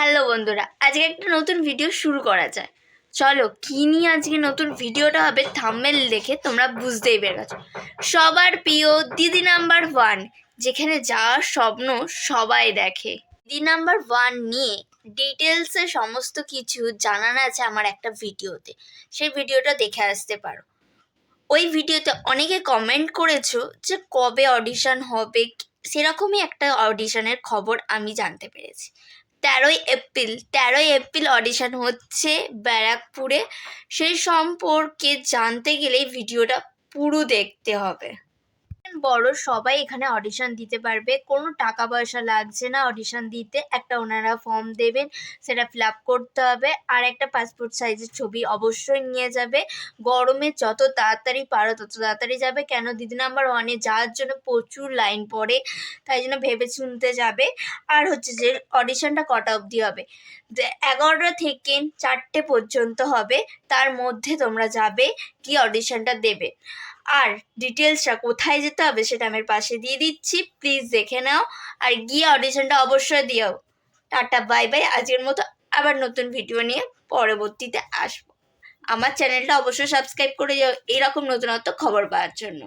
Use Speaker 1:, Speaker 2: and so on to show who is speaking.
Speaker 1: Hello বন্ধুরা, আজকে একটা নতুন ভিডিও শুরু করা যায়। চলো, কী নিয়ে আজকে নতুন ভিডিওটা হবে থাম্বেল দেখে তোমরা বুঝতেই পেরে গেছো। সবার প্রিয় দিদি নাম্বার ওয়ান যেখানে যাওয়ার স্বপ্ন সবাই দেখে। দিদি নাম্বার ওয়ান নিয়ে ডিটেলসে সমস্ত কিছু জানানো আছে আমার একটা ভিডিওতে সেই ভিডিওটা দেখে আসতে পারো। ওই ভিডিওতে অনেকে কমেন্ট করেছ যে কবে অডিশন হবে, সেরকমই একটা অডিশনের খবর আমি জানতে পেরেছি। তেরোই এপ্রিল তেরোই এপ্রিল অডিশন হচ্ছে ব্যারাকপুরে। সেই সম্পর্কে জানতে গেলে ভিডিওটা পুরো দেখতে হবে। বড় সবাই এখানে অডিশন দিতে পারবে। কোনো টাকা পয়সা লাগছে না অডিশন দিতে। একটা ওনারা ফর্ম দেবেন, সেটা ফিল আপ করতে হবে। আর একটা পাসপোর্ট সাইজের ছবি অবশ্যই নিয়ে যাবে। গরমে যত তাড়াতাড়ি পারো তত তাড়াতাড়ি যাবে। কেন? দিদি নাম্বার ওয়ানে যাওয়ার জন্য প্রচুর লাইন পড়ে। তাই জন্য ভেবে শুনতে যাবে। আর হচ্ছে যে অডিশনটা কটা অবধি হবে? এগারোটা থেকে চারটে পর্যন্ত হবে। তার মধ্যে তোমরা যাবে কি অডিশনটা দেবে। আর ডিটেলসটা কোথায় যেতে হবে সেটা আমি পাশে দিয়ে দিচ্ছি। প্লিজ দেখে নাও আর গিয়ে অডিশনটা অবশ্যই দিও। টাটা বাই বাই আজকের মতো আবার নতুন ভিডিও নিয়ে পরবর্তীতে আসব। আমার চ্যানেলটা অবশ্যই সাবস্ক্রাইব করে যাও। এরকম নতুনত্ব খবর পাওয়ার জন্য।